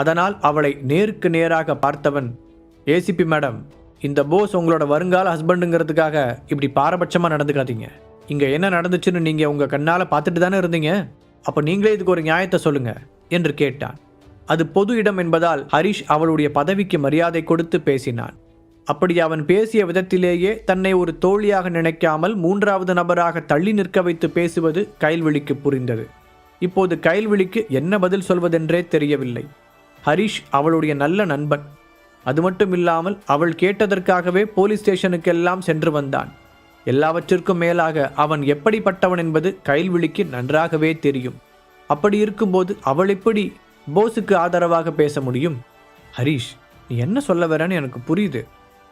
அதனால் அவளை நேருக்கு நேராக பார்த்தவன் ஏசிபி மேடம் இந்த போஸ் உங்களோட வருங்கால ஹஸ்பண்டுங்கிறதுக்காக இப்படி பாரபட்சமாக நடந்துக்காதீங்க. இங்கே என்ன நடந்துச்சுன்னு நீங்கள் உங்கள் கண்ணால் பார்த்துட்டு தானே இருந்தீங்க? அப்போ நீங்களே இதுக்கு ஒரு நியாயத்தை சொல்லுங்க என்று கேட்டான். அது பொது இடம் என்பதால் ஹரிஷ் அவளுடைய பதவிக்கு மரியாதை கொடுத்து பேசினான். அப்படி அவன் பேசிய விதத்திலேயே தன்னை ஒரு தோழியாக நினைக்காமல் மூன்றாவது நபராக தள்ளி நிற்க வைத்து பேசுவது கைல்விழிக்கு புரிந்தது. இப்போது கைல்விழிக்கு என்ன பதில் சொல்வதென்றே தெரியவில்லை. ஹரிஷ் அவளுடைய நல்ல நண்பன். அது மட்டும் இல்லாமல் அவள் கேட்டதற்காகவே போலீஸ் ஸ்டேஷனுக்கெல்லாம் சென்று வந்தான். எல்லாவற்றிற்கும் மேலாக அவன் எப்படிப்பட்டவன் என்பது கைல்விழிக்கு நன்றாகவே தெரியும். அப்படி இருக்கும்போது அவள் எப்படி போஸுக்கு ஆதரவாக பேச முடியும்? ஹரிஷ் நீ என்ன சொல்ல வரேன்னு எனக்கு புரியுது.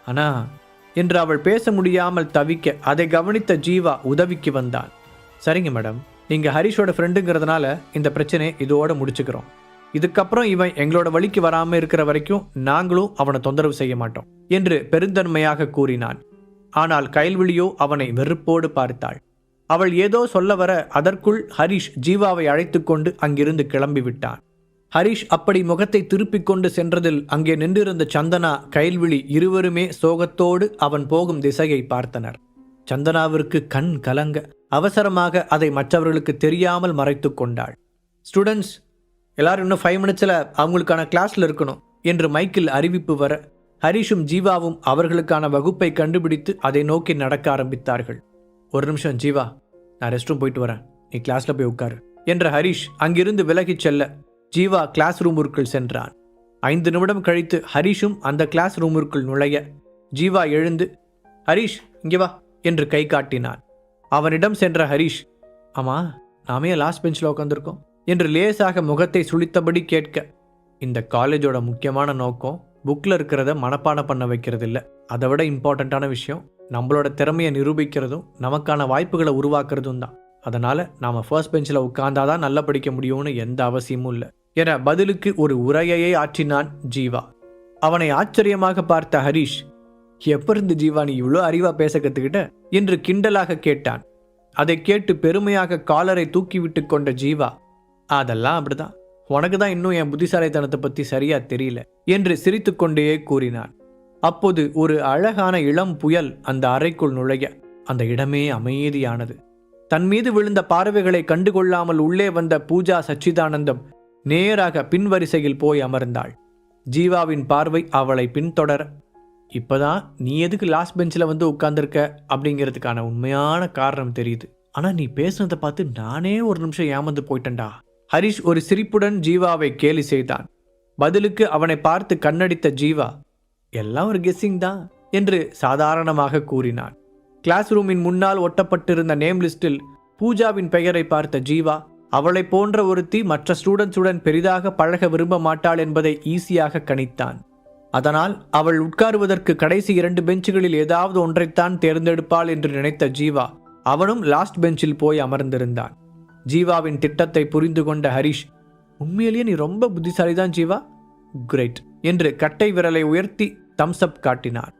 ஆனா என்று அவள் பேச முடியாமல் தவிக்க அதை கவனித்த ஜீவா உதவிக்கு வந்தான். சரிங்க மேடம் நீங்க ஹரிஷோட ஃப்ரெண்டுங்கிறதுனால இந்த பிரச்சனையை இதோட முடிச்சுக்கிறோம். இதுக்கப்புறம் இவன் எங்களோட வழிக்கு வராமல் இருக்கிற வரைக்கும் நாங்களும் அவனை தொந்தரவு செய்ய மாட்டோம் என்று பெருந்தன்மையாக கூறினான். ஆனால் கைல்விழியோ அவனை வெறுப்போடு பார்த்தாள். அவள் ஏதோ சொல்ல வர அதற்குள் ஹரிஷ் ஜீவாவை அழைத்து கொண்டு அங்கிருந்து கிளம்பி விட்டான். ஹரிஷ் அப்படி முகத்தை திருப்பிக் கொண்டு சென்றதில் அங்கே நின்றிருந்த சந்தனா கைல்விழி இருவருமே சோகத்தோடு அவன் போகும் திசையை பார்த்தனர். சந்தனாவிற்கு கண் கலங்க அவசரமாக அதை மற்றவர்களுக்கு தெரியாமல் மறைத்து கொண்டாள். ஸ்டூடெண்ட்ஸ் எல்லாரும் இன்னும் ஃபைவ் மினிட்ஸில் அவங்களுக்கான கிளாஸில் இருக்கணும் என்று மைக்கில் அறிவிப்பு வர ஹரிஷும் ஜீவாவும் அவர்களுக்கான வகுப்பை கண்டுபிடித்து அதை நோக்கி நடக்க ஆரம்பித்தார்கள். ஒரு நிமிஷம் ஜீவா நான் ரெஸ்ட் ரூம் போயிட்டு வரேன். நீ கிளாஸில் போய் உட்காரு என்ற ஹரிஷ் அங்கிருந்து விலகிச் செல்ல ஜீவா கிளாஸ் ரூமிற்குள் சென்றான். ஐந்து நிமிடம் கழித்து ஹரிஷும் அந்த கிளாஸ் ரூமிற்குள் நுழைய ஜீவா எழுந்து ஹரிஷ் இங்கே வா என்று கை காட்டினான். அவனிடம் சென்ற ஹரிஷ் ஆமாம் நாமே லாஸ்ட் பெஞ்சில் உட்காந்துருக்கோம் என்று லேசாக முகத்தை சுளித்தபடி கேட்க இந்த காலேஜோட முக்கியமான நோக்கம் புக்கில் இருக்கிறத மனப்பாடம் பண்ண வைக்கிறது இல்லை அதை விட இம்பார்ட்டண்ட்டான விஷயம் நம்மளோட திறமையை நிரூபிக்கிறதும் நமக்கான வாய்ப்புகளை உருவாக்குறதும் தான். அதனால் நாம் ஃபர்ஸ்ட் பெஞ்சில் உட்கார்ந்தாதான் நல்லா படிக்க முடியும்னு எந்த அவசியமும் இல்லை. என பதிலுக்கு ஒரு உரையையே ஆற்றினான் ஜீவா. அவனை ஆச்சரியமாக பார்த்த ஹரிஷ் எப்பிருந்து ஜீவா நீ இவ்வளோ அறிவாக பேச கற்றுக்கிட்ட என்று கிண்டலாக கேட்டான். அதை கேட்டு பெருமையாக காலரை தூக்கிவிட்டு கொண்ட ஜீவா அதெல்லாம் அப்படிதான். உனக்கு தான் இன்னும் என் புத்திசாலித்தனத்தை பற்றி சரியா தெரியல என்று சிரித்துக்கொண்டே கூறினான். அப்போது ஒரு அழகான இளம் புயல் அந்த அறைக்குள் நுழைய அந்த இடமே அமைதியானது. தன் மீது விழுந்த பார்வைகளை கண்டுகொள்ளாமல் உள்ளே வந்த பூஜா சச்சிதானந்தம் நேராக பின்வரிசையில் போய் அமர்ந்தாள். ஜீவாவின் பார்வை அவளை பின்தொடர இப்போதான் நீ எதுக்கு லாஸ்ட் பெஞ்சில் வந்து உட்கார்ந்துருக்க? அப்படிங்கிறதுக்கான உண்மையான காரணம் தெரியுது. ஆனால் நீ பேசுனதை பார்த்து நானே ஒரு நிமிஷம் ஏமாந்து போயிட்டேன்டா. ஹரிஷ் ஒரு சிரிப்புடன் ஜீவாவை கேலி செய்தான். பதிலுக்கு அவனை பார்த்து கண்ணடித்த ஜீவா எல்லாம் ஒரு கெஸ்ஸிங் தான் என்று சாதாரணமாக கூறினான். கிளாஸ் ரூமின் முன்னால் ஒட்டப்பட்டிருந்த நேம் லிஸ்டில் பூஜாவின் பெயரை பார்த்த ஜீவா அவளை போன்ற ஒருத்தி மற்ற ஸ்டூடெண்ட்ஸுடன் பெரிதாக பழக விரும்ப மாட்டாள் என்பதை ஈஸியாக கணித்தான். அதனால் அவள் உட்காருவதற்கு கடைசி இரண்டு பெஞ்சுகளில் ஏதாவது ஒன்றைத்தான் தேர்ந்தெடுப்பாள் என்று நினைத்த ஜீவா அவனும் லாஸ்ட் பெஞ்சில் போய் அமர்ந்திருந்தான். ஜீவாவின் திட்டத்தை புரிந்து கொண்ட ஹரிஷ் உண்மையிலேயே நீ ரொம்ப புத்திசாலிதான் ஜீவா? கிரேட் என்று கட்டை விரலை உயர்த்தி தம்ஸ்அப் காட்டினார்.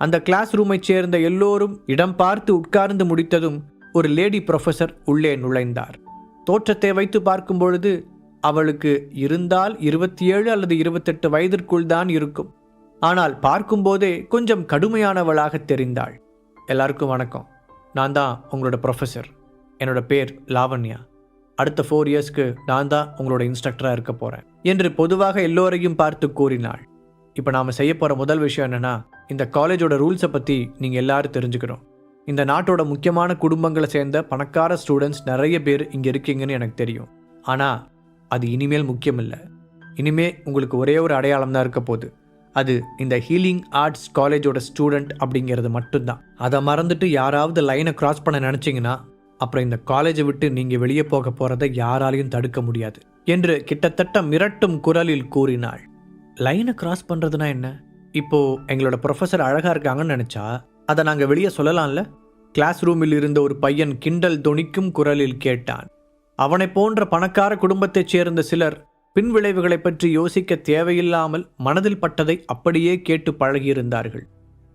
அந்த கிளாஸ் ரூமைச் சேர்ந்த எல்லோரும் இடம் பார்த்து உட்கார்ந்து முடித்ததும் ஒரு லேடி ப்ரொஃபஸர் உள்ளே நுழைந்தார். தோற்றத்தை வைத்து பார்க்கும் பொழுது அவளுக்கு இருந்தால் இருபத்தி ஏழு அல்லது இருபத்தெட்டு வயதிற்குள் தான் இருக்கும். ஆனால் பார்க்கும்போதே கொஞ்சம் கடுமையானவளாக தெரிந்தாள். எல்லாருக்கும் வணக்கம். நான் தான் உங்களோட ப்ரொஃபஸர் என்னோட பேர் லாவண்யா. அடுத்த ஃபோர் இயர்ஸ்க்கு நான் தான் உங்களோட இன்ஸ்ட்ரக்டராக இருக்க போகிறேன் என்று பொதுவாக எல்லோரையும் பார்த்து கூறினாள். இப்போ நாம் செய்ய போகிற முதல் விஷயம் என்னென்னா இந்த காலேஜோட ரூல்ஸை பற்றி நீங்கள் எல்லாரும் தெரிஞ்சுக்கணும். இந்த நாட்டோட முக்கியமான குடும்பங்களை சேர்ந்த பணக்கார ஸ்டூடெண்ட்ஸ் நிறைய பேர் இங்கே இருக்கீங்கன்னு எனக்கு தெரியும். ஆனால் அது இனிமேல் முக்கியம் இல்லை இனிமே உங்களுக்கு ஒரே ஒரு அடையாளம் தான் இருக்க போகுது. அது இந்த ஹீலிங் ஆர்ட்ஸ் காலேஜோட ஸ்டூடெண்ட் அப்படிங்கிறது மட்டும்தான். அதை மறந்துட்டு யாராவது லைனை கிராஸ் பண்ண நினச்சிங்கன்னா அப்புறம் இந்த காலேஜை விட்டு நீங்கள் வெளியே போக போகிறத யாராலையும் தடுக்க முடியாது என்று கிட்டத்தட்ட மிரட்டும் குரலில் கூறினாள். லைனை கிராஸ் பண்ணுறதுனா என்ன? இப்போது எங்களோட ப்ரொஃபஸர் அழகாக இருக்காங்கன்னு நினச்சா அதை நாங்கள் வெளியே சொல்லலாம்ல? கிளாஸ் ரூமில் இருந்த ஒரு பையன் கிண்டல் தொனிக்கும் குரலில் கேட்டான். அவனை போன்ற பணக்கார குடும்பத்தைச் சேர்ந்த சிலர் பின்விளைவுகளை பற்றி யோசிக்க தேவையில்லாமல் மனதில் பட்டதை அப்படியே கேட்டு பழகியிருந்தார்கள்.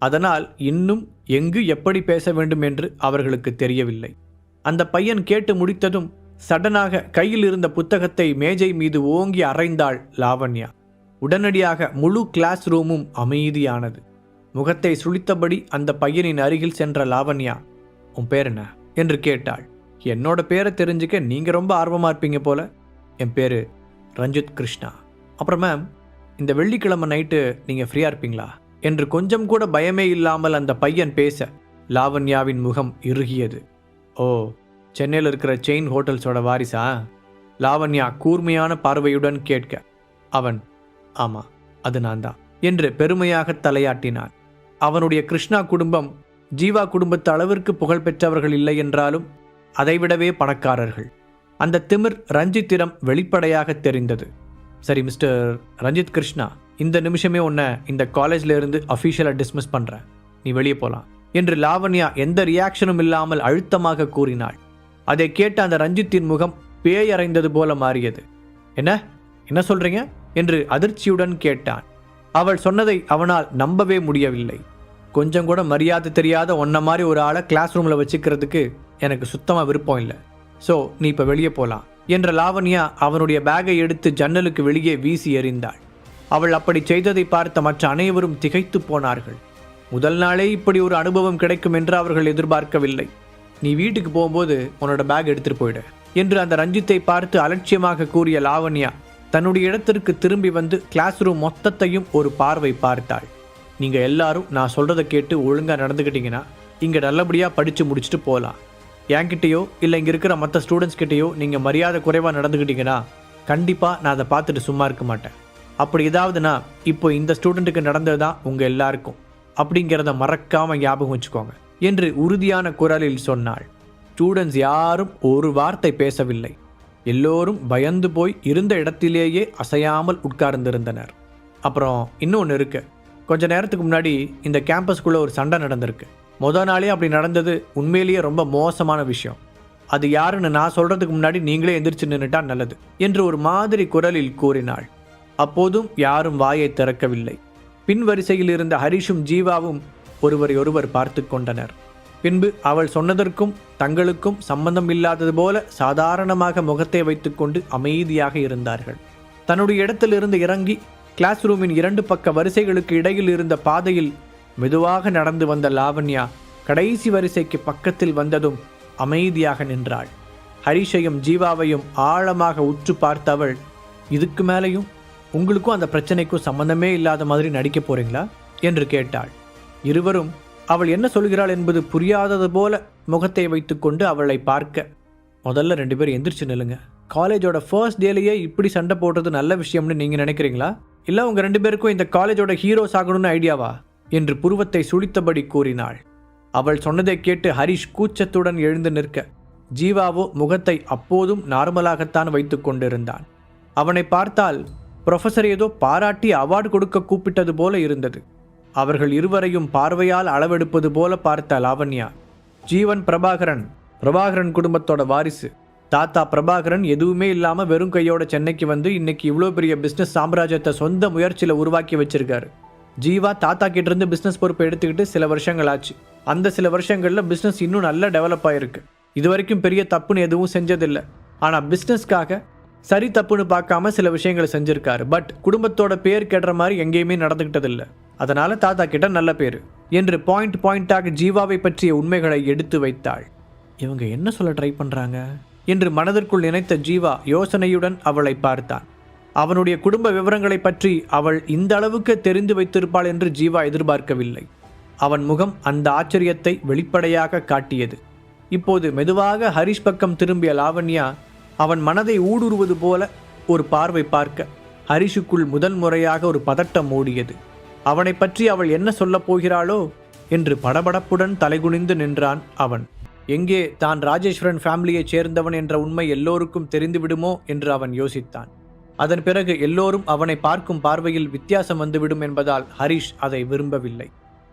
அதனால் இன்னும் எங்கு எப்படி பேச வேண்டும் என்று அவர்களுக்கு தெரியவில்லை. அந்த பையன் கேட்டு முடித்ததும் சடனாக கையில் இருந்த புத்தகத்தை மேஜை மீது ஓங்கி அறைந்தாள் லாவண்யா. உடனடியாக முழு கிளாஸ் ரூமும் அமைதியானது. முகத்தை சுளித்தபடி அந்த பையனின் அருகில் சென்ற லாவண்யா உன் பேர் என்ன? என்று கேட்டாள். என்னோட பேரை தெரிஞ்சுக்க நீங்கள் ரொம்ப ஆர்வமாக இருப்பீங்க போல. என் பேர் ரஞ்சித் கிருஷ்ணா. அப்புறம் மேம் இந்த வெள்ளிக்கிழமை நைட்டு நீங்கள் ஃப்ரீயாக இருப்பீங்களா? என்று கொஞ்சம் கூட பயமே இல்லாமல் அந்த பையன் பேச லாவண்யாவின் முகம் இறுகியது. ஓ சென்னையில் இருக்கிற செயின் ஹோட்டல்ஸோட வாரிசா? லாவண்யா கூர்மையான பார்வையுடன் கேட்க அவன் ஆமா அது நான் தான் என்று பெருமையாக தலையாட்டினான். அவனுடைய கிருஷ்ணா குடும்பம் ஜீவா குடும்பத்து அளவிற்கு புகழ் பெற்றவர்கள் இல்லை என்றாலும் அதைவிடவே பணக்காரர்கள். அந்த திமிர் ரஞ்சித்திடம் வெளிப்படையாக தெரிந்தது. சரி மிஸ்டர் ரஞ்சித் கிருஷ்ணா இந்த நிமிஷமே உன்னை இந்த காலேஜ்ல இருந்து அஃபீஷியலாக டிஸ்மிஸ் பண்ணுறேன் நீ வெளியே போகலாம் என்று லாவண்யா எந்த ரியாக்ஷனும் இல்லாமல் அழுத்தமாக கூறினாள். அதை கேட்ட அந்த ரஞ்சித்தின் முகம் பேயறைந்தது போல மாறியது. என்ன? என்ன சொல்றீங்க? என்று அதிர்ச்சியுடன் கேட்டான். அவள் சொன்னதை அவனால் நம்பவே முடியவில்லை. கொஞ்சம் கூட மரியாதை தெரியாத ஒன்ன மாதிரி ஒரு ஆளை கிளாஸ் ரூமில் வச்சுக்கிறதுக்கு எனக்கு சுத்தமாக விருப்பம் இல்லை. ஸோ நீ இப்போ வெளியே போகலாம் என்ற லாவண்யா அவனுடைய பேகை எடுத்து ஜன்னலுக்கு வெளியே வீசி எறிந்தாள். அவள் அப்படி செய்ததை பார்த்த மற்ற அனைவரும் திகைத்து போனார்கள். முதல் நாளே இப்படி ஒரு அனுபவம் கிடைக்கும் என்று அவர்கள் எதிர்பார்க்கவில்லை. நீ வீட்டுக்கு போகும்போது உன்னோட பேக் எடுத்துட்டு போயிடு என்று அந்த ரஞ்சித்தை பார்த்து அலட்சியமாக கூறிய லாவண்யா தன்னுடைய இடத்திற்கு திரும்பி வந்து கிளாஸ் ரூம் மொத்தத்தையும் ஒரு பார்வை பார்த்தாள். நீங்க எல்லாரும் நான் சொல்றதை கேட்டு ஒழுங்கா நடந்துக்கிட்டீங்கன்னா இங்க நல்லபடியா படிச்சு முடிச்சுட்டு போகலாம் என்கிட்டயோ இல்லை இங்க இருக்கிற மற்ற ஸ்டூடெண்ட்ஸ் கிட்டயோ நீங்க மரியாதை குறைவா நடந்துக்கிட்டீங்கன்னா கண்டிப்பா நான் அதை பார்த்துட்டு சும்மா இருக்க மாட்டேன். அப்படி ஏதாவதுனா இப்போ இந்த ஸ்டூடெண்ட்டுக்கு நடந்தது தான் உங்க எல்லாருக்கும். அப்படிங்கிறத மறக்காம ஞாபகம் வச்சுக்கோங்க. என்று உறுதியான குரலில் சொன்னாள். ஸ்டூடெண்ட்ஸ் யாரும் ஒரு வார்த்தை பேசவில்லை. எல்லோரும் பயந்து போய் இருந்த இடத்திலேயே அசையாமல் உட்கார்ந்திருந்தனர். அப்புறம் இன்னொன்று இருக்கு. கொஞ்ச நேரத்துக்கு முன்னாடி இந்த கேம்பஸ்குள்ளே ஒரு சண்டை நடந்திருக்கு. முத நாளே அப்படி நடந்தது உண்மையிலேயே ரொம்ப மோசமான விஷயம். அது யாருன்னு நான் சொல்றதுக்கு முன்னாடி நீங்களே எந்திரிச்சு நின்றுட்டா நல்லது என்று ஒரு மாதிரி குரலில் கூறினாள். அப்போதும் யாரும் வாயை திறக்கவில்லை. பின் வரிசையில் இருந்த ஹரிஷும் ஜீவாவும் ஒருவரை ஒருவர் பார்த்து கொண்டனர். பின்பு அவள் சொன்னதற்கும் தங்களுக்கும் சம்பந்தம் இல்லாதது போல சாதாரணமாக முகத்தை வைத்துக்கொண்டு அமைதியாக இருந்தார்கள். தன்னுடைய இடத்திலிருந்து இறங்கி கிளாஸ் ரூமின் இரண்டு பக்க வரிசைகளுக்கு இடையில் இருந்த பாதையில் மெதுவாக நடந்து வந்த லாவண்யா கடைசி வரிசைக்கு பக்கத்தில் வந்ததும் அமைதியாக நின்றாள். ஹரிஷையும் ஜீவாவையும் ஆழமாக உற்று பார்த்தவள் இதுக்கு மேலேயும் உங்களுக்கும் அந்த பிரச்சனைக்கும் சம்பந்தமே இல்லாத மாதிரி நடிக்க போறீங்களா? என்று கேட்டாள். இருவரும் அவள் என்ன சொல்கிறாள் என்பது புரியாதது போல முகத்தை வைத்துக்கொண்டு அவளை பார்க்க. முதல்ல ரெண்டு பேரும் எந்திரிச்சு நில்லுங்க. காலேஜோட ஃபர்ஸ்ட் டேலேயே இப்படி சண்டை போடுறது நல்ல விஷயம்னு நீங்க நினைக்கிறீங்களா? இல்ல உங்க ரெண்டு பேருக்கும் இந்த காலேஜோட ஹீரோஸ் ஆகணும்னு ஐடியாவா? என்று புருவத்தை சுழித்தபடி கூறினாள். அவள் சொன்னதை கேட்டு ஹரிஷ் கூச்சத்துடன் எழுந்து நிற்க ஜீவாவோ முகத்தை அப்போதும் நார்மலாகத்தான் வைத்துக் கொண்டிருந்தான். அவனை பார்த்தால் ப்ரொஃபசர் ஏதோ பாராட்டி அவார்டு கொடுக்க கூப்பிட்டது போல இருந்தது. அவர்கள் இருவரையும் பார்வையால் அளவெடுப்பது போல பார்த்த லாவண்யா ஜீவன் பிரபாகரன் பிரபாகரன் குடும்பத்தோட வாரிசு தாத்தா பிரபாகரன் எதுவுமே இல்லாமல் வெறும் கையோட சென்னைக்கு வந்து இன்னைக்கு இவ்வளோ பெரிய பிஸ்னஸ் சாம்ராஜ்யத்தை சொந்த முயற்சியில் உருவாக்கி வச்சிருக்காரு. ஜீவா தாத்தா கிட்டேருந்து பிஸ்னஸ் பொறுப்பை எடுத்துக்கிட்டு சில வருஷங்கள் ஆச்சு. அந்த சில வருஷங்களில் பிஸ்னஸ் இன்னும் நல்லா டெவலப் ஆயிருக்கு. இது வரைக்கும் பெரிய தப்புன்னு எதுவும் செஞ்சதில்லை. ஆனால் பிஸ்னஸ்க்காக சரி தப்புன்னு பார்க்காம சில விஷயங்களை செஞ்சிருக்காரு. பட் குடும்பத்தோட பேர் கெடுற மாதிரி எங்கேயுமே நடந்துக்கிட்டதில்லை அதனால தாத்தா கிட்ட நல்ல பேர் என்று பாயிண்ட் பாயிண்டாக ஜீவாவை பற்றிய உண்மைகளை எடுத்து வைத்தாள். இவங்க என்ன சொல்ல ட்ரை பண்ணுறாங்க என்று மனதிற்குள் நினைத்த ஜீவா யோசனையுடன் அவளை பார்த்தான். அவனுடைய குடும்ப விவரங்களை பற்றி அவள் இந்த அளவுக்கு தெரிந்து வைத்திருப்பாள் என்று ஜீவா எதிர்பார்க்கவில்லை. அவன் முகம் அந்த ஆச்சரியத்தை வெளிப்படையாக காட்டியது. இப்போது மெதுவாக ஹரிஷ் பக்கம் திரும்பிய லாவண்யா அவன் மனதை ஊடுருவது போல ஒரு பார்வை பார்க்க ஹரிஷுக்குள் முதல் முறையாக ஒரு பதட்டம் ஓடியது அவனை பற்றி அவள் என்ன சொல்லப் போகிறாளோ என்று படபடப்புடன் தலைகுனிந்து நின்றான் அவன். எங்கே தான் ராஜேஸ்வரன் ஃபேமிலியைச் சேர்ந்தவன் என்ற உண்மை எல்லோருக்கும் தெரிந்துவிடுமோ என்று அவன் யோசித்தான். அதன் பிறகு எல்லோரும் அவனை பார்க்கும் பார்வையில் வித்தியாசம் வந்துவிடும் என்பதால் ஹரிஷ் அதை விரும்பவில்லை.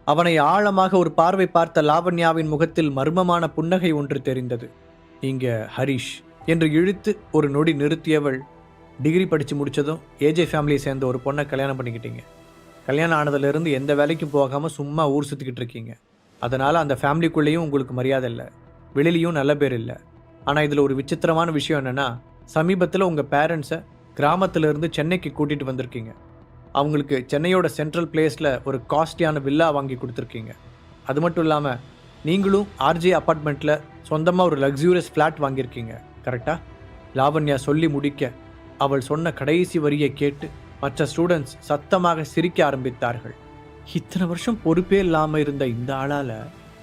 அவனை ஆழமாக ஒரு பார்வை பார்த்த லாவண்யாவின் முகத்தில் மர்மமான புன்னகை ஒன்று தெரிந்தது. நீங்க ஹரிஷ் என்று இழுத்து ஒரு நொடி நிறுத்தியவள். டிகிரி படித்து முடிச்சதும் ஏஜே ஃபேமிலியை சேர்ந்த ஒரு பொண்ணை கல்யாணம் பண்ணிக்கிட்டீங்க. கல்யாணம் ஆனதுலேருந்து எந்த வேலைக்கும் போகாமல் சும்மா ஊர் சுற்றிக்கிட்டு இருக்கீங்க. அதனால் அந்த ஃபேமிலிக்குள்ளேயும் உங்களுக்கு மரியாதை இல்லை. வெளிலையும் நல்ல பேர் இல்லை. ஆனால் இதில் ஒரு விசித்திரமான விஷயம் என்னென்னா சமீபத்தில் உங்கள் பேரண்ட்ஸை கிராமத்திலேருந்து சென்னைக்கு கூட்டிகிட்டு வந்திருக்கீங்க. அவங்களுக்கு சென்னையோட சென்ட்ரல் பிளேஸில் ஒரு காஸ்ட்லியான வில்லா வாங்கி கொடுத்துருக்கீங்க. அது மட்டும் இல்லாமல் நீங்களும் ஆர்ஜே அப்பார்ட்மெண்ட்டில் சொந்தமாக ஒரு லக்ஸூரியஸ் ஃப்ளாட் வாங்கியிருக்கீங்க. கரெக்டாக லாவண்யா சொல்லி முடிக்க அவள் சொன்ன கடைசி வரியை கேட்டு மற்ற ஸ்டூடெண்ட்ஸ் சத்தமாக சிரிக்க ஆரம்பித்தார்கள். இத்தனை வருஷம் பொறுப்பே இல்லாமல் இருந்த இந்த ஆளால்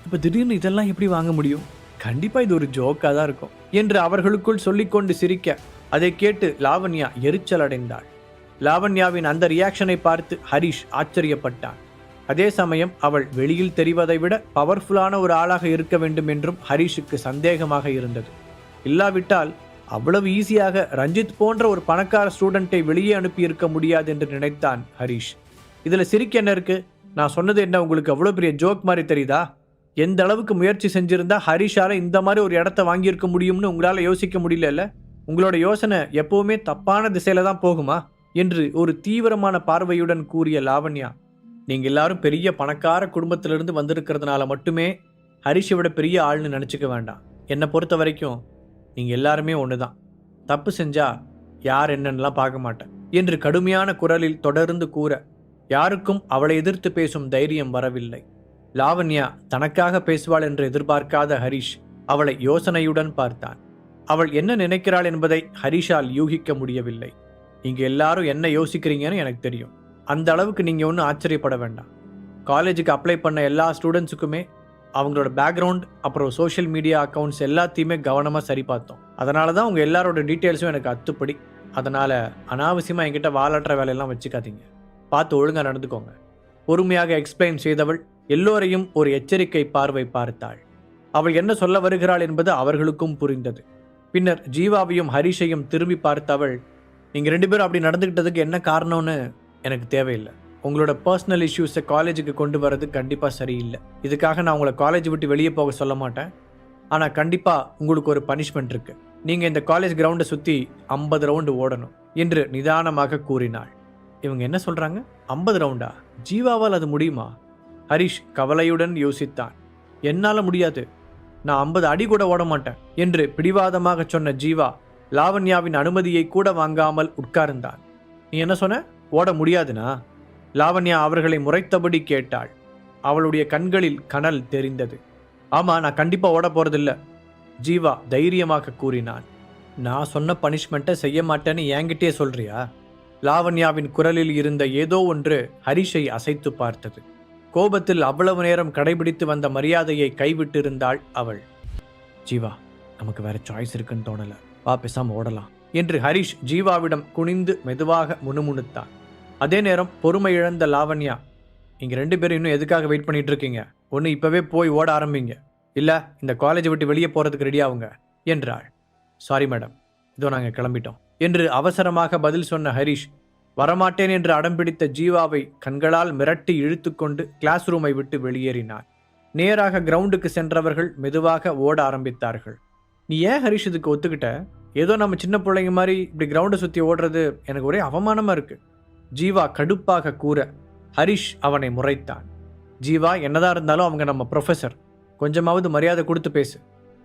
இப்போ திடீர்னு இதெல்லாம் எப்படி வாங்க முடியும்? கண்டிப்பாக இது ஒரு ஜோக்காக தான் இருக்கும் என்று அவர்களுக்குள் சொல்லிக்கொண்டு சிரிக்க அதை கேட்டு லாவண்யா எரிச்சல் அடைந்தாள். லாவண்யாவின் அந்த ரியாக்ஷனை பார்த்து ஹரிஷ் ஆச்சரியப்பட்டான். அதே சமயம் அவள் வெளியில் தெரிவதை விட பவர்ஃபுல்லான ஒரு ஆளாக இருக்க வேண்டும் என்றும் ஹரிஷுக்கு சந்தேகமாக இருந்தது. இல்லாவிட்டால் அவ்வளவு ஈஸியாக ரஞ்சித் போன்ற ஒரு பணக்கார ஸ்டூடெண்ட்டை வெளியே அனுப்பி இருக்க முடியாது என்று நினைத்தான் ஹரிஷ். இதில் சிரிக்க என்ன இருக்கு? நான் சொன்னது என்ன? உங்களுக்கு அவ்வளோ பெரிய ஜோக் மாதிரி தெரியுதா? எந்த அளவுக்கு முயற்சி செஞ்சிருந்தா ஹரிஷால் இந்த மாதிரி ஒரு இடத்த வாங்கியிருக்க முடியும்னு உங்களால் யோசிக்க முடியலல்ல? உங்களோட யோசனை எப்போவுமே தப்பான திசையில தான் போகுமா? என்று ஒரு தீவிரமான பார்வையுடன் கூறிய லாவண்யா. நீங்கள் எல்லாரும் பெரிய பணக்கார குடும்பத்திலிருந்து வந்திருக்கிறதுனால மட்டுமே ஹரிஷை விட பெரிய ஆள்னு நினச்சிக்க வேண்டாம். என்னை பொறுத்த வரைக்கும் நீங்கள் எல்லாருமே ஒன்று தான் தப்பு செஞ்சா யார் என்னன்னெலாம் பார்க்க மாட்டேன் என்று கடுமையான குரலில் தொடர்ந்து கூற யாருக்கும் அவளை எதிர்த்து பேசும் தைரியம் வரவில்லை. லாவண்யா தனக்காக பேசுவாள் என்று எதிர்பார்க்காத ஹரிஷ் அவளை யோசனையுடன் பார்த்தான். அவள் என்ன நினைக்கிறாள் என்பதை ஹரிஷால் யூகிக்க முடியவில்லை. நீங்கள் எல்லாரும் என்ன யோசிக்கிறீங்கன்னு எனக்கு தெரியும். அந்த அளவுக்கு நீங்கள் ஒன்றும் ஆச்சரியப்பட வேண்டாம். காலேஜுக்கு அப்ளை பண்ண எல்லா ஸ்டூடெண்ட்ஸுக்குமே அவங்களோட பேக்ரவுண்ட் அப்புறம் சோஷியல் மீடியா அக்கௌண்ட்ஸ் எல்லாத்தையுமே கவனமாக சரி பார்த்தோம். அதனால தான் உங்கள் எல்லாரோட டீட்டெயில்ஸும் எனக்கு அத்துப்படி. அதனால் அனாவசியமாக என்கிட்ட வாலாட்டுற வேலையெல்லாம் வச்சுக்காதீங்க. பார்த்து ஒழுங்காக நடந்துக்கோங்க. பொறுமையாக எக்ஸ்பிளைன் செய்தவள் எல்லோரையும் ஒரு எச்சரிக்கை பார்வை பார்த்தாள். அவள் என்ன சொல்ல வருகிறாள் என்பது அவர்களுக்கும் புரிந்தது. பின்னர் ஜீவாவையும் ஹரிஷையும் திரும்பி பார்த்தவள் நீங்கள் ரெண்டு பேரும் அப்படி நடந்துக்கிட்டதுக்கு என்ன காரணம்னு எனக்கு தேவையில்லை. உங்களோட பர்சனல் இஷ்யூஸை காலேஜுக்கு கொண்டு வர்றது கண்டிப்பாக சரியில்லை. இதுக்காக நான் உங்களை காலேஜ் விட்டு வெளியே போக சொல்ல மாட்டேன். ஆனால் கண்டிப்பாக உங்களுக்கு ஒரு பனிஷ்மெண்ட் இருக்குது நீங்கள் இந்த காலேஜ் கிரவுண்டை சுற்றி ஐம்பது ரவுண்டு ஓடணும் என்று நிதானமாக கூறினாள். இவங்க என்ன சொல்கிறாங்க ஐம்பது ரவுண்டா ஜீவாவால் அது முடியுமா? ஹரிஷ் கவலையுடன் யோசித்தான். என்னால் முடியாது. நான் ஐம்பது அடி கூட ஓட மாட்டேன் என்று பிடிவாதமாக சொன்ன ஜீவா லாவண்யாவின் அனுமதியை கூட வாங்காமல் உட்கார்ந்தான். நீ என்ன சொன்ன? ஓட முடியாதுனா லாவண்யா அவர்களை முறைத்தபடி கேட்டாள். அவளுடைய கண்களில் கனல் தெரிந்தது. ஆமா நான் கண்டிப்பா ஓட போறதில்ல ஜீவா தைரியமாக கூறினான். நான் சொன்ன பனிஷ்மெண்ட்டை செய்ய மாட்டேன்னு என்கிட்டே சொல்றியா? லாவண்யாவின் குரலில் இருந்த ஏதோ ஒன்று ஹரிஷை அசைத்து பார்த்தது. கோபத்தில் அவ்வளவு நேரம் கடைபிடித்து வந்த மரியாதையை கைவிட்டிருந்தாள் அவள். ஜீவா நமக்கு வேற சாய்ஸ் இருக்குன்னு தோணல. வா பேசாம ஓடலாம் என்று ஹரிஷ் ஜீவாவிடம் குனிந்து மெதுவாக முணுமுணுத்தான். அதே நேரம் பொறுமை இழந்த லாவண்யா நீங்கள் ரெண்டு பேரும் இன்னும் எதுக்காக வெயிட் பண்ணிட்டு இருக்கீங்க? ஒன்று இப்போவே போய் ஓட ஆரம்பிங்க. இல்லை இந்த காலேஜை விட்டு வெளியே போகிறதுக்கு ரெடி ஆகுங்க என்றாள். சாரி மேடம் இதோ நாங்கள் கிளம்பிட்டோம் என்று அவசரமாக பதில் சொன்ன ஹரிஷ் வரமாட்டேன் என்று அடம்பிடித்த ஜீவாவை கண்களால் மிரட்டி இழுத்துக்கொண்டு கிளாஸ் ரூமை விட்டு வெளியேறினார். நேராக கிரவுண்டுக்கு சென்றவர்கள் மெதுவாக ஓட ஆரம்பித்தார்கள். நீ ஏன் ஹரிஷ் இதுக்கு ஒத்துக்கிட்ட? ஏதோ நம்ம சின்ன பிள்ளைங்க மாதிரி இப்படி கிரவுண்டை சுற்றி ஓடுறது எனக்கு ஒரே அவமானமாக இருக்குது ஜீவா கடுப்பாக கூற ஹரிஷ் அவனை முறைத்தான். ஜீவா என்னதான் இருந்தாலும் அவங்க நம்ம ப்ரொஃபஸர் கொஞ்சமாவது மரியாதை கொடுத்து பேசு.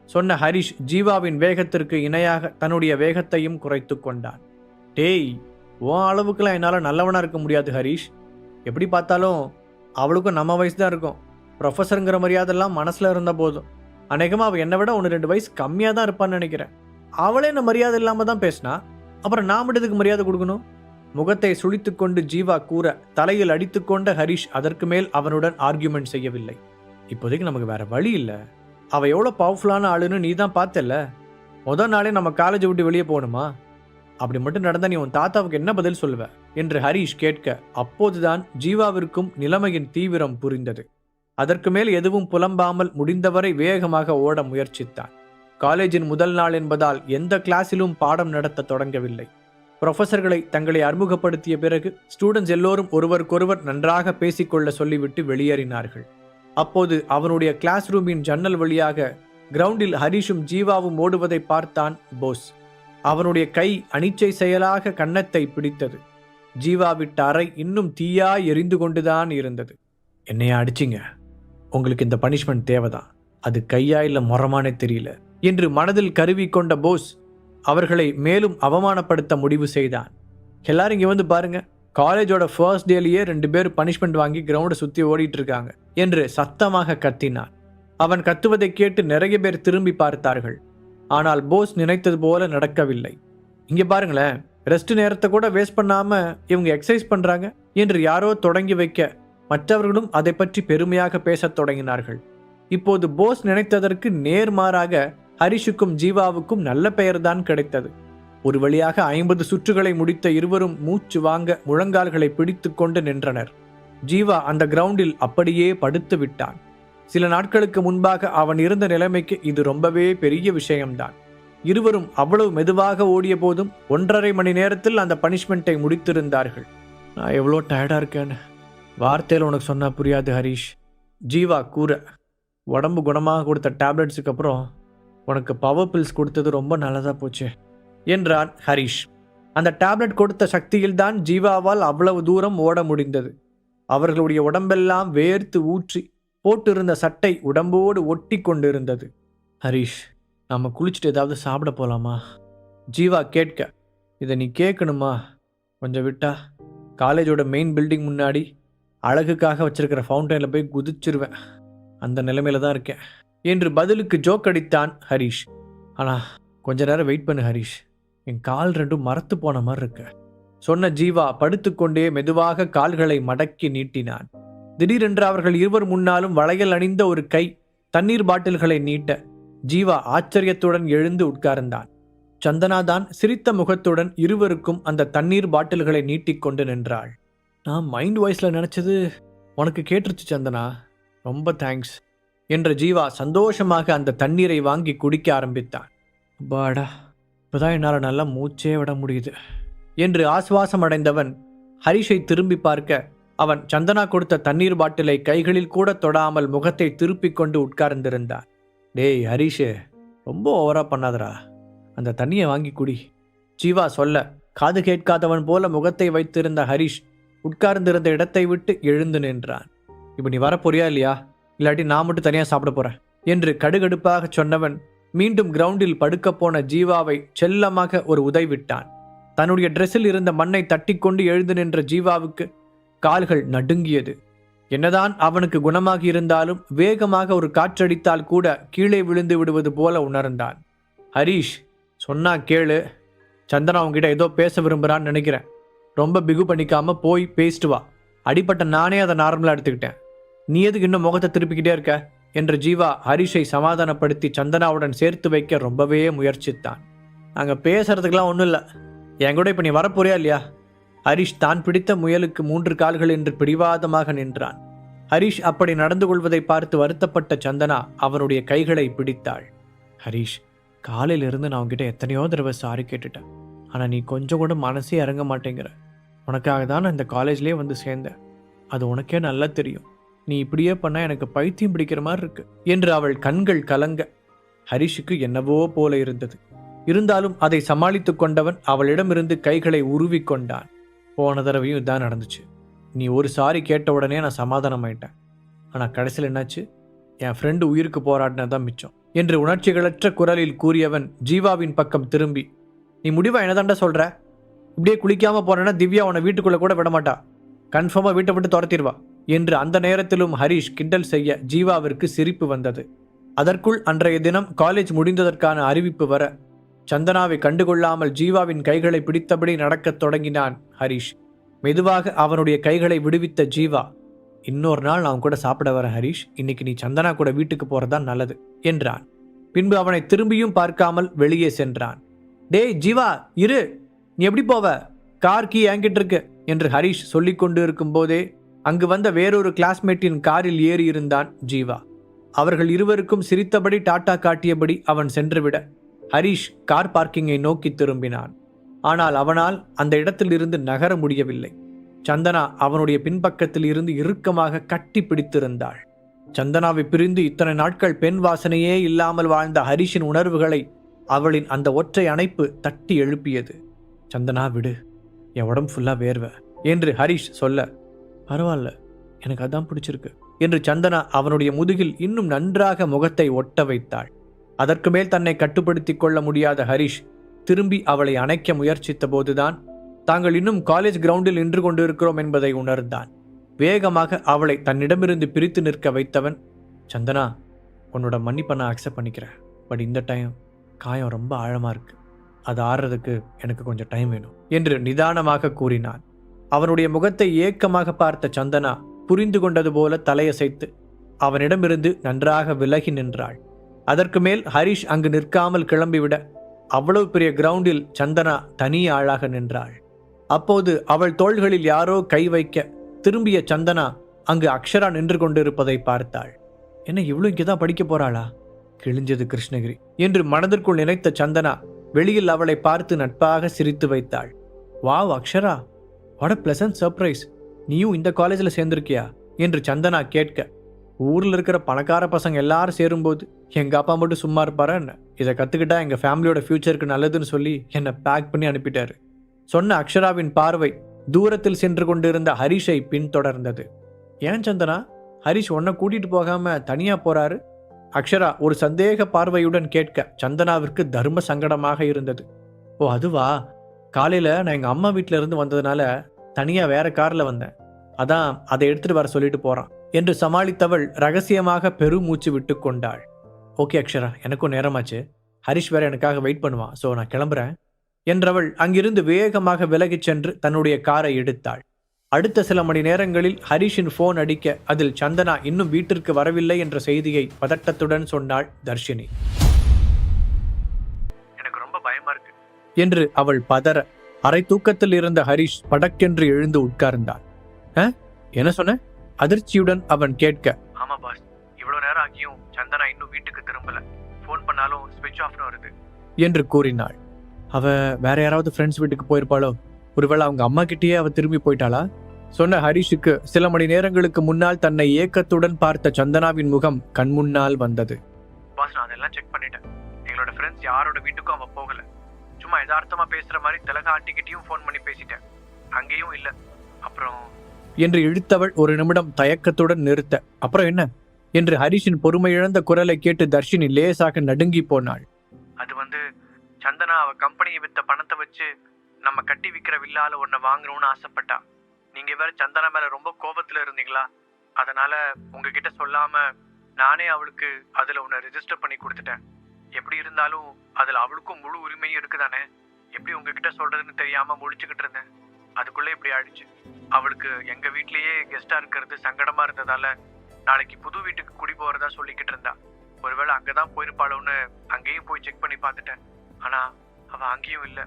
சொன்ன ஹரிஷ் ஜீவாவின் வேகத்திற்கு இணையாக தன்னுடைய வேகத்தையும் குறைத்து கொண்டான். டேய் ஓ அளவுக்குலாம் என்னால் நல்லவனாக இருக்க முடியாது ஹரிஷ். எப்படி பார்த்தாலும் அவளுக்கும் நம்ம வயசு தான் இருக்கும். ப்ரொஃபஸருங்கிற மரியாதைலாம் மனசில் இருந்த போதும். அநேகமாக அவள் என்னை விட ஒன்று ரெண்டு வயசு கம்மியாக தான் இருப்பான்னு நினைக்கிறேன். அவளே என்ன மரியாதை இல்லாமல் தான் பேசினா? அப்புறம் நான் மட்டும் இதுக்கு மரியாதை கொடுக்கணும்? முகத்தை சுழித்துக்கொண்டு ஜீவா கூற தலையில் அடித்துக்கொண்ட ஹரிஷ் அதற்கு மேல் அவனுடன் ஆர்கியூமெண்ட் செய்யவில்லை. இப்போதைக்கு நமக்கு வேற வழி இல்லை. அவ எவ்வளோ பவர்ஃபுல்லான ஆளுன்னு நீ தான் பார்த்தல முதல் நாளே நம்ம காலேஜை விட்டு வெளியே போகணுமா? அப்படி மட்டும் நடந்தா நீ உன் தாத்தாவுக்கு என்ன பதில் சொல்லுவ? என்று ஹரிஷ் கேட்க அப்போதுதான் ஜீவாவிற்கும் நிலைமையின் தீவிரம் புரிந்தது. அதற்கு மேல் எதுவும் புலம்பாமல் முடிந்தவரை வேகமாக ஓட முயற்சித்தான். காலேஜின் முதல் நாள் என்பதால் எந்த கிளாஸிலும் பாடம் நடத்த தொடங்கவில்லை. ப்ரொஃபஸர்களை தங்களை அறிமுகப்படுத்திய பிறகு ஸ்டூடெண்ட்ஸ் எல்லோரும் ஒருவருக்கொருவர் நன்றாக பேசிக்கொள்ள சொல்லிவிட்டு வெளியேறினார்கள். அப்போது அவனுடைய கிளாஸ் ரூமின் ஜன்னல் வழியாக கிரவுண்டில் ஹரிஷும் ஜீவாவும் ஓடுவதை பார்த்தான் போஸ். அவனுடைய கை அனிச்சை செயலாக கன்னத்தை பிடித்தது. ஜீவா விட்ட அறை இன்னும் தீயா எரிந்து கொண்டுதான் இருந்தது. என்னையா அடிச்சிங்க. உங்களுக்கு இந்த பனிஷ்மெண்ட் தேவைதான். அது கையா இல்லை மொரமானே தெரியல என்று மனதில் கருவி கொண்ட போஸ் அவர்களை மேலும் அவமானப்படுத்த முடிவு செய்தான். எல்லாரும் இங்கே வந்து பாருங்க காலேஜோட ஃபர்ஸ்ட் டேலேயே ரெண்டு பேர் பனிஷ்மெண்ட் வாங்கி கிரவுண்டை சுற்றி ஓடிட்டு இருக்காங்க என்று சத்தமாக கத்தினான். அவன் கத்துவதை கேட்டு நிறைய பேர் திரும்பி பார்த்தார்கள். ஆனால் போஸ் நினைத்தது போல நடக்கவில்லை. இங்கே பாருங்களேன் ரெஸ்ட் நேரத்தை கூட வேஸ்ட் பண்ணாமல் இவங்க எக்ஸசைஸ் பண்ணுறாங்க என்று யாரோ தொடங்கி வைக்க மற்றவர்களும் அதை பற்றி பெருமையாக பேசத் தொடங்கினார்கள். இப்போது போஸ் நினைத்ததற்கு நேர்மாறாக ஹரிஷுக்கும் ஜீவாவுக்கும் நல்ல பெயர்தான் கிடைத்தது. ஒரு வழியாக ஐம்பது சுற்றுகளை முடித்த இருவரும் மூச்சு வாங்க முழங்கால்களை பிடித்துக்கொண்டு நின்றனர். ஜீவா அந்த கிரவுண்டில் அப்படியே படுத்து விட்டான். சில நாட்களுக்கு முன்பாக அவன் இருந்த நிலைமைக்கு இது ரொம்பவே பெரிய விஷயம்தான். இருவரும் அவ்வளவு மெதுவாக ஓடிய போதும் ஒன்றரை மணி நேரத்தில் அந்த பனிஷ்மெண்ட்டை முடித்திருந்தார்கள். நான் எவ்வளோ டயர்டாக இருக்கேன்னு. வார்த்தையில் உனக்கு சொன்னால் புரியாது ஹரிஷ். ஜீவா கூற உடம்பு குணமாக கொடுத்த டேப்லெட்ஸுக்கு அப்புறம் உனக்கு பவர் பில்ஸ் கொடுத்தது ரொம்ப நல்லதாக போச்சு என்றான் ஹரிஷ். அந்த டேப்லெட் கொடுத்த சக்தியில்தான் ஜீவாவால் அவ்வளவு தூரம் ஓட முடிந்தது. அவர்களுடைய உடம்பெல்லாம் வேர்த்து ஊற்றி போட்டிருந்த சட்டை உடம்போடு ஒட்டி கொண்டிருந்தது. ஹரிஷ் நாம் குளிச்சுட்டு ஏதாவது சாப்பிட போகலாமா ஜீவா கேட்க இதை நீ கேட்கணுமா? கொஞ்சம் விட்டா? காலேஜோட மெயின் பில்டிங் முன்னாடி அழகுக்காக வச்சுருக்கிற ஃபவுண்டனில் போய் குதிச்சிருவேன். அந்த நிலைமையில தான் இருக்கேன். என்று பதிலுக்கு ஜோக் அடித்தான் ஹரிஷ். ஆனால் கொஞ்ச நேரம் வெயிட் பண்ணு ஹரிஷ். என் கால் ரெண்டும் மரத்து போன மாதிரி இருக்கு. சொன்ன ஜீவா படுத்துக்கொண்டே மெதுவாக கால்களை மடக்கி நீட்டினான். திடீரென்று அவர்கள் இருவர் முன்னாலும் வளையல் அணிந்த ஒரு கை தண்ணீர் பாட்டில்களை நீட்ட ஜீவா ஆச்சரியத்துடன் எழுந்து உட்கார்ந்தான். சந்தனா தான் சிரித்த முகத்துடன் இருவருக்கும் அந்த தண்ணீர் பாட்டில்களை நீட்டிக்கொண்டு நின்றாள். நான் மைண்ட் வாய்ஸில் நினச்சது உனக்கு கேட்டுருச்சு சந்தனா. ரொம்ப தேங்க்ஸ் என்ற ஜீவா சந்தோஷமாக அந்த தண்ணீரை வாங்கி குடிக்க ஆரம்பித்தான். பாடா இப்போதான் என்னால் நல்லா மூச்சே விட முடியுது என்று ஆசுவாசம் அடைந்தவன் ஹரிஷை திரும்பி பார்க்க அவன் சந்தனா கொடுத்த தண்ணீர் பாட்டிலை கைகளில் கூட தொடாமல் முகத்தை திருப்பிக் கொண்டு உட்கார்ந்திருந்தான். டேய் ஹரிஷே ரொம்ப ஓவரா பண்ணாதரா அந்த தண்ணியை வாங்கி குடி. ஜீவா சொல்ல காது கேட்காதவன் போல முகத்தை வைத்திருந்த ஹரிஷ் உட்கார்ந்திருந்த இடத்தை விட்டு எழுந்து நின்றான். இப்போ நீ வரப்போறியா இல்லையா? இல்லாட்டி நான் மட்டும் தனியாக சாப்பிட போகிறேன் என்று கடுகடுப்பாக சொன்னவன் மீண்டும் கிரவுண்டில் படுக்கப் போன ஜீவாவை செல்லமாக ஒரு உதை விட்டான். தன்னுடைய ட்ரெஸ்ஸில் இருந்த மண்ணை தட்டிக்கொண்டு எழுந்து நின்ற ஜீவாவுக்கு கால்கள் நடுங்கியது. என்னதான் அவனுக்கு குணமாகி இருந்தாலும் வேகமாக ஒரு காற்றடித்தால் கூட கீழே விழுந்து விடுவது போல உணர்ந்தான். ஹரீஷ் சொன்னா கேளு. சந்தனா உங்ககிட்ட ஏதோ பேச விரும்புகிறான்னு நினைக்கிறேன். ரொம்ப பிகு பண்ணிக்காம போய் பேசிட்டு வா. அடிப்பட்ட நானே அதை நார்மலாக எடுத்துக்கிட்டேன். நீ எதுக்கு இன்னும் முகத்தை திருப்பிக்கிட்டே இருக்க? என்ற ஜீவா ஹரிஷை சமாதானப்படுத்தி சந்தனாவுடன் சேர்த்து வைக்க ரொம்பவே முயற்சித்தான். நாங்கள் பேசுறதுக்கெல்லாம் ஒன்றும் இல்லை. என் கூட இப்போ நீ வரப்போறியா இல்லையா? ஹரிஷ் தான் பிடித்த முயலுக்கு மூன்று கால்கள் என்று பிடிவாதமாக நின்றான். ஹரிஷ் அப்படி நடந்து கொள்வதை பார்த்து வருத்தப்பட்ட சந்தனா அவனுடைய கைகளை பிடித்தாள். ஹரிஷ் காலையிலிருந்து நான் உங்ககிட்ட எத்தனையோ தடவை சாரி கேட்டுட்டேன். ஆனால் நீ கொஞ்சம் கூட மனசே இறங்க மாட்டேங்கிற. உனக்காக தான் நான் இந்த காலேஜ்லேயே வந்து சேர்ந்தேன். அது உனக்கே நல்லா தெரியும். நீ இப்படியே பண்ணால் எனக்கு பைத்தியம் பிடிக்கிற மாதிரி இருக்கு என்று அவள் கண்கள் கலங்க. ஹரிஷுக்கு என்னவோ போல இருந்தது. இருந்தாலும் அதை சமாளித்து கொண்டவன் அவளிடமிருந்து கைகளை உருவி கொண்டான். போன தடவையும் இதான் நடந்துச்சு. நீ ஒரு சாரி கேட்ட உடனே நான் சமாதானம் ஆயிட்டேன். ஆனால் கடைசியில் என்னாச்சு? என் ஃப்ரெண்டு உயிருக்கு போராடினதான் மிச்சம் என்று உணர்ச்சிகளற்ற குரலில் கூறியவன் ஜீவாவின் பக்கம் திரும்பி. நீ முடிவா என்னதாண்டா சொல்ற? இப்படியே குளிக்காமல் போனேன்னா திவ்யா உன்னை வீட்டுக்குள்ளே கூட விடமாட்டா கன்ஃபார்மாக வீட்டை விட்டு துரத்திடுவா. என்று அந்த நேரத்திலும் ஹரிஷ் கிண்டல் செய்ய ஜீவாவிற்கு சிரிப்பு வந்தது. அதற்குள் அன்றைய தினம் காலேஜ் முடிந்ததற்கான அறிவிப்பு வர சந்தனாவை கண்டுகொள்ளாமல் ஜீவாவின் கைகளை பிடித்தபடி நடக்கத் தொடங்கினான் ஹரிஷ். மெதுவாக அவனுடைய கைகளை விடுவித்த ஜீவா இன்னொரு நாள் நான் கூட சாப்பிட வர ஹரிஷ் இன்னைக்கு நீ சந்தனா கூட வீட்டுக்கு போறதான் நல்லது என்றான். பின்பு அவனை திரும்பியும் பார்க்காமல் வெளியே சென்றான். டேய் ஜீவா இரு. நீ எப்படி போவ? கார் கீ என்கிட்ட இருக்கு என்று ஹரிஷ் சொல்லிக் கொண்டு இருக்கும் போதே அங்கு வந்த வேறொரு கிளாஸ்மேட்டின் காரில் ஏறி இருந்தான் ஜீவா. அவர்கள் இருவருக்கும் சிரித்தபடி டாட்டா காட்டியபடி அவன் சென்றுவிட. ஹரிஷ் கார் பார்க்கிங்கை நோக்கி திரும்பினான். ஆனால் அவனால் அந்த இடத்தில் இருந்து நகர முடியவில்லை. சந்தனா அவனுடைய பின்பக்கத்தில் இருந்து இறுக்கமாக கட்டி பிடித்திருந்தாள். சந்தனாவை பிரிந்து இத்தனை நாட்கள் பெண் வாசனையே இல்லாமல் வாழ்ந்த ஹரிஷின் உணர்வுகளை அவளின் அந்த ஒற்றை அணைப்பு தட்டி எழுப்பியது. சந்தனா விடு. என் உடம்பு ஃபுல்லாக வேர்வை என்று ஹரிஷ் சொல்ல பரவாயில்ல. எனக்கு அதான் பிடிச்சிருக்கு. என்று சந்தனா அவனுடைய முதுகில் இன்னும் நன்றாக முகத்தை ஒட்ட வைத்தாள். அதற்கு மேல் தன்னை கட்டுப்படுத்திக் கொள்ள முடியாத ஹரிஷ் திரும்பி அவளை அணைக்க முயற்சித்த போதுதான் தாங்கள் இன்னும் காலேஜ் கிரவுண்டில் நின்று கொண்டிருக்கிறோம் என்பதை உணர்ந்தான். வேகமாக அவளை தன்னிடமிருந்து பிரித்து நிற்க வைத்தவன் சந்தனா உன்னோட மன்னிப்பை நான் அக்செப்ட் பண்ணிக்கிறேன். பட் இந்த டைம் காயம் ரொம்ப ஆழமாக இருக்கு. அது ஆடுறதுக்கு எனக்கு கொஞ்சம் டைம் வேணும். என்று நிதானமாக கூறினான். அவனுடைய முகத்தை ஏக்கமாக பார்த்த சந்தனா புரிந்து கொண்டது போல தலையசைத்து அவனிடமிருந்து நன்றாக விலகி நின்றாள். அதற்கு மேல் ஹரிஷ் அங்கு நிற்காமல் கிளம்பிவிட அவ்வளவு பெரிய கிரவுண்டில் சந்தனா தனி ஆளாக நின்றாள். அப்போது அவள் தோள்களில் யாரோ கை வைக்க திரும்பிய சந்தனா அங்கு அக்ஷரா நின்று கொண்டிருப்பதை பார்த்தாள். என்ன இங்கே தான் படிக்க போறாளா? கிழிஞ்சது கிருஷ்ணகிரி என்று மனதிற்குள் நினைத்த சந்தனா வெளியில் அவளை பார்த்து நட்பாக சிரித்து வைத்தாள். Wow Akshara! What a pleasant surprise. நீயும் இந்த காலேஜில் சேர்ந்துருக்கியா? என்று சந்தனா கேட்க. ஊரில் இருக்கிற பணக்கார பசங்க எல்லாரும் சேரும்போது எங்கள் அப்பா மட்டும் சும்மா இருப்பாரா என்ன? இதை கற்றுக்கிட்டா எங்கள் ஃபேமிலியோட ஃப்யூச்சருக்கு நல்லதுன்னு சொல்லி என்னை பேக் பண்ணி அனுப்பிட்டாரு. சொன்ன அக்ஷராவின் பார்வை தூரத்தில் சென்று கொண்டிருந்த ஹரிஷை பின்தொடர்ந்தது. ஏன் சந்தனா? ஹரிஷ் உன்னை கூட்டிட்டு போகாமல் தனியாக போகிறாரு அக்ஷரா ஒரு சந்தேக பார்வையுடன் கேட்க சந்தனாவிற்கு தர்ம சங்கடமாக இருந்தது. ஓ அதுவா? காலையில் நான் எங்கள் அம்மா வீட்டிலேருந்து இருந்து வந்ததுனால தனியா வேற கார்ல வந்தேன். அதான் அதை எடுத்துட்டு வர சொல்லிட்டு போறான் என்று சமாளித்தவள் ரகசியமாக பெருமூச்சு விட்டு கொண்டாள். ஓகே அக்ஷரா எனக்கும் நேரமாச்சு. ஹரிஷ் வேற எனக்காக வெயிட் பண்ணுவான். ஸோ நான் கிளம்புறேன். என்றவள் அங்கிருந்து வேகமாக விலகிச் சென்று தன்னுடைய காரை எடுத்தாள். அடுத்த சில மணி நேரங்களில் ஹரிஷின் போன் அடிக்க அதில் சந்தனா இன்னும் வீட்டிற்கு வரவில்லை என்ற செய்தியை பதட்டத்துடன் சொன்னாள் தர்ஷினி. எனக்கு ரொம்ப பயமா இருக்கு. என்று அவள் பதற அரை தூக்கத்தில் இருந்த ஹரிஷ் படக்கென்று எழுந்து உட்கார்ந்தான் "ஆ? என்ன சொன்ன? அதிர்ச்சியுடன் அவன் கேட்க ஆமா பாஸ். இவ்வளவு நேரம் ஆகியும் சந்தனா இன்னும் வீட்டுக்கு திரும்பல. ஃபோன் பண்ணாலும் ஸ்விட்ச் ஆஃப்னு வருது. என்று கூறினாள். அவ வேற யாராவது ஃப்ரெண்ட்ஸ் வீட்டுக்கு போயிருப்பாளோ? ஒருவேளை அவங்க அம்மா கிட்டேயே அவ திரும்பி போயிட்டாளா? சொன்ன ஹரிஷுக்கு சில மணி நேரங்களுக்கு முன்னால் தன்னை ஏக்கத்துடன் பார்த்த சந்தனாவின் முகம் கண்முன்னால் வந்தது. பாஸ் நான் அதெல்லாம் செக் பண்ணிட்டேன். எங்களோட ஃப்ரெண்ட்ஸ் யாரோட வீட்டுக்கும் அவ போகல. சும்மா யதார்த்தமா பேசுற மாதிரி திலகா ஆண்டி கிட்டயும் ஃபோன் பண்ணி பேசிட்டேன். அங்கேயும் இல்ல. அப்புறம் என்று இழுத்தவள் ஒரு நிமிடம் தயக்கத்துடன் நிறுத்த. அப்புறம் என்ன? என்று ஹரிஷின் பொறுமையிழந்த குரலை கேட்டு தர்ஷினி லேசாக நடுங்கி போனாள். அது வந்து சந்தனா அவ கம்பெனியை வித்த பணத்தை வச்சு நம்ம கட்டி விக்கிற வில்லால ஒன்ன வாங்கணும்னு ஆசைப்பட்டா. நீங்க வேற சந்தனா மேல ரொம்ப கோபத்துல இருந்தீங்களா? அதனால உங்ககிட்ட சொல்லாம நானே அவளுக்கு அதுல உன்னை ரெஜிஸ்டர் பண்ணி கொடுத்துட்டேன். எப்படி இருந்தாலும் அதுல அவளுக்கும் முழு உரிமையும் இருக்குதானே? எப்படி உங்ககிட்ட சொல்றதுன்னு தெரியாம முழிச்சுக்கிட்டு இருந்தேன். அதுக்குள்ள இப்படி ஆயிடுச்சு. அவளுக்கு எங்க வீட்லயே கெஸ்டா இருக்கிறது சங்கடமா இருந்ததால நாளைக்கு புது வீட்டுக்கு குடி போறதா சொல்லிக்கிட்டு இருந்தா. ஒருவேளை அங்கதான் போயிருப்பாளோன்னு அங்கேயும் போய் செக் பண்ணி பார்த்துட்டேன். ஆனா அவ அங்கேயும் இல்ல.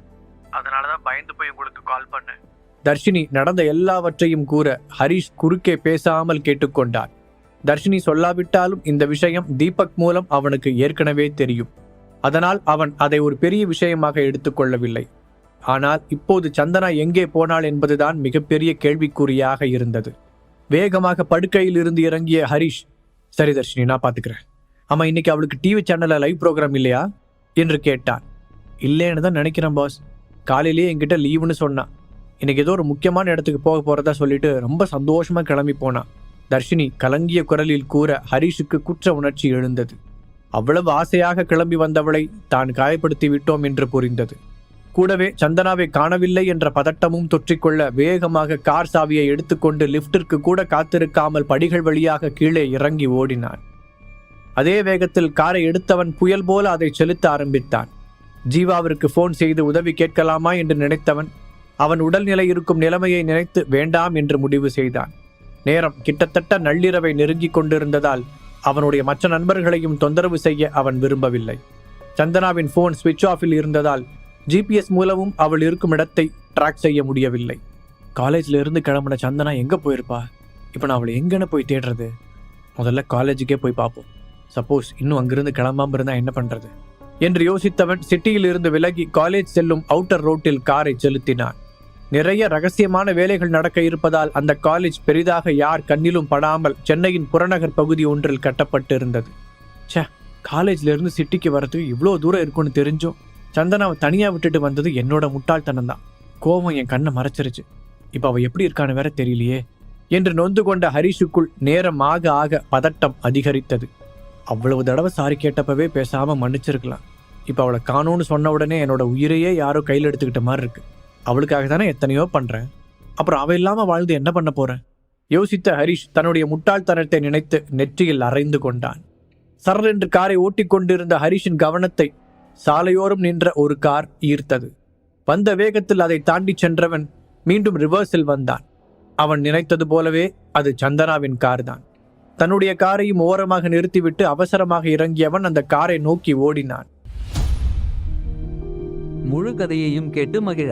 அதனாலதான் பயந்து போய் உங்களுக்கு கால் பண்ணேன். தர்ஷினி நடந்த எல்லாவற்றையும் கூற ஹரிஷ் குறுக்கே பேசாமல் கேட்டுக்கொண்டார். தர்ஷினி சொல்லாவிட்டாலும் இந்த விஷயம் தீபக் மூலம் அவனுக்கு ஏற்கனவே தெரியும். அதனால் அவன் அதை ஒரு பெரிய விஷயமாக எடுத்துக்கொள்ளவில்லை. ஆனால் இப்போது சந்தனா எங்கே போனாள் என்பதுதான் மிகப்பெரிய கேள்விக்குறியாக இருந்தது. வேகமாக படுக்கையில் இருந்து இறங்கிய ஹரிஷ் சரி தர்ஷினி நான் பார்த்துக்கிறேன் ஆமாம் இன்னைக்கு அவளுக்கு டிவி சேனலில் லைவ் ப்ரோக்ராம் இல்லையா? என்று கேட்டான். இல்லைன்னு தான் நினைக்கிறேன் பாஸ் காலையிலேயே என்கிட்ட லீவுன்னு சொன்னான். இன்னைக்கு ஏதோ ஒரு முக்கியமான இடத்துக்கு போக போகிறதா சொல்லிட்டு ரொம்ப சந்தோஷமாக கிளம்பி போனான். தர்ஷினி கலங்கிய குரலில் கூற ஹரிஷுக்கு குற்ற உணர்ச்சி எழுந்தது. அவ்வளவு ஆசையாக கிளம்பி வந்தவளை தான் காயப்படுத்தி விட்டோம் என்று புரிந்தது. கூடவே சந்தனாவை காணவில்லை என்ற பதட்டமும் தொற்றிக்கொள்ள வேகமாக கார் சாவியை எடுத்துக்கொண்டு லிஃப்டிற்கு கூட காத்திருக்காமல் படிகள் வழியாக கீழே இறங்கி ஓடினான். அதே வேகத்தில் காரை எடுத்தவன் புயல் போல அதை செலுத்த ஆரம்பித்தான். ஜீவாவிற்கு ஃபோன் செய்து உதவி கேட்கலாமா என்று நினைத்தவன் அவன் உடல்நிலை இருக்கும் நிலைமையை நினைத்து வேண்டாம் என்று முடிவு செய்தான். நேரம் கிட்டத்தட்ட நள்ளிரவை நெருங்கிக் கொண்டிருந்ததால் அவனுடைய மற்ற நண்பர்களையும் தொந்தரவு செய்ய அவன் விரும்பவில்லை. சந்தனாவின் ஃபோன் ஸ்விட்ச் ஆஃபில் இருந்ததால் ஜிபிஎஸ் மூலமும் அவள் இருக்கும் இடத்தை ட்ராக் செய்ய முடியவில்லை. காலேஜில் இருந்து கிளம்புன சந்தனா எங்கே போயிருப்பா? இப்போ நான் அவளை எங்கன்னு போய் தேடுறது? முதல்ல காலேஜுக்கே போய் பார்ப்போம். சப்போஸ் இன்னும் அங்கிருந்து கிளம்பாமல் இருந்தால் என்ன பண்ணுறது என்று யோசித்தவன் சிட்டியில் இருந்து விலகி காலேஜ் செல்லும் அவுட்டர் ரோட்டில் காரை செலுத்தினான். நிறைய ரகசியமான வேலைகள் நடக்க இருப்பதால் அந்த காலேஜ் பெரிதாக யார் கண்ணிலும் படாமல் சென்னையின் புறநகர் பகுதி ஒன்றில் கட்டப்பட்டு இருந்தது ச்சே காலேஜ்ல இருந்து சிட்டிக்கு வரதுக்கு இவ்வளோ தூரம் இருக்கும்னு தெரிஞ்சும் சந்தனாவை தனியாக விட்டுட்டு வந்தது என்னோட முட்டாள்தனம் தான். கோபம் என் கண்ணை மறைச்சிருச்சு. இப்போ அவள் எப்படி இருக்கான்னு வேற தெரியலையே. என்று நொந்து கொண்ட ஹரிஷுக்குள் நேரம் ஆக ஆக பதட்டம் அதிகரித்தது. அவ்வளவு தடவை சாரி கேட்டப்பவே பேசாமல் மன்னிச்சிருக்கலாம். இப்போ அவளை காணோன்னு சொன்ன உடனே என்னோட உயிரையே யாரோ கையில் எடுத்துக்கிட்ட மாதிரி இருக்குது அவளுக்காக தானே எத்தனையோ பண்ணுறேன் அப்புறம் அவள் இல்லாமல் வாழ்ந்து என்ன பண்ண போகிறேன் யோசித்த ஹரிஷ் தன்னுடைய முட்டாள்தனத்தை நினைத்து நெற்றியில் அறைந்து கொண்டான். சரளென்று காரை ஓட்டிக்கொண்டிருந்த ஹரிஷின் கவனத்தை சாலையோரம் நின்ற ஒரு கார் ஈர்த்தது. வந்த வேகத்தில் அதை தாண்டி சென்றவன் மீண்டும் ரிவர்ஸில் வந்தான். அவன் நினைத்தது போலவே அது சந்தனாவின் கார் தான் தன்னுடைய காரையும் ஓரமாக நிறுத்திவிட்டு அவசரமாக இறங்கியவன் அந்த காரை நோக்கி ஓடினான். முழு கதையையும் கேட்டு மகிழ.